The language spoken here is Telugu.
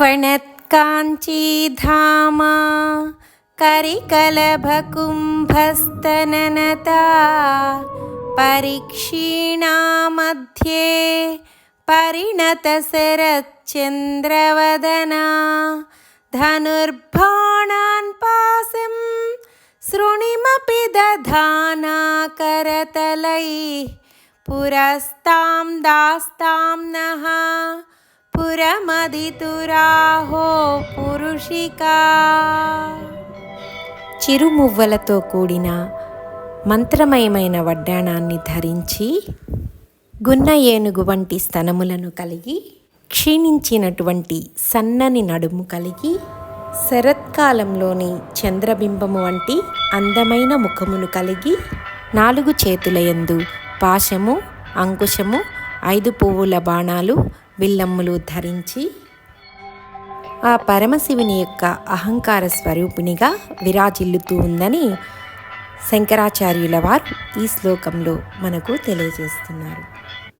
फणत्काञ्चीधामा करिकलभकुम्भस्तननता परीक्षीणामध्ये परिणतशरच्चन्द्रवदना धनुर्भाणान्पासिं शृणिमपि दधाना करतलैः पुरस्तां दास्तां नः। పురమదితురాహో పురుషిక. చిరుమువ్వలతో కూడిన మంత్రమయమైన వడ్డాణాన్ని ధరించి గున్న ఏనుగు వంటి స్తనములను కలిగి క్షీణించినటువంటి సన్నని నడుము కలిగి శరత్కాలంలోని చంద్రబింబము వంటి అందమైన ముఖమును కలిగి నాలుగు చేతులయందు పాశము అంకుశము ఐదు పువ్వుల బాణాలు విల్లమ్ములు ధరించి ఆ పరమశివుని యొక్క అహంకార స్వరూపిణిగా విరాజిల్లుతూ ఉందని శంకరాచార్యుల వారు ఈ శ్లోకంలో మనకు తెలియజేస్తున్నారు.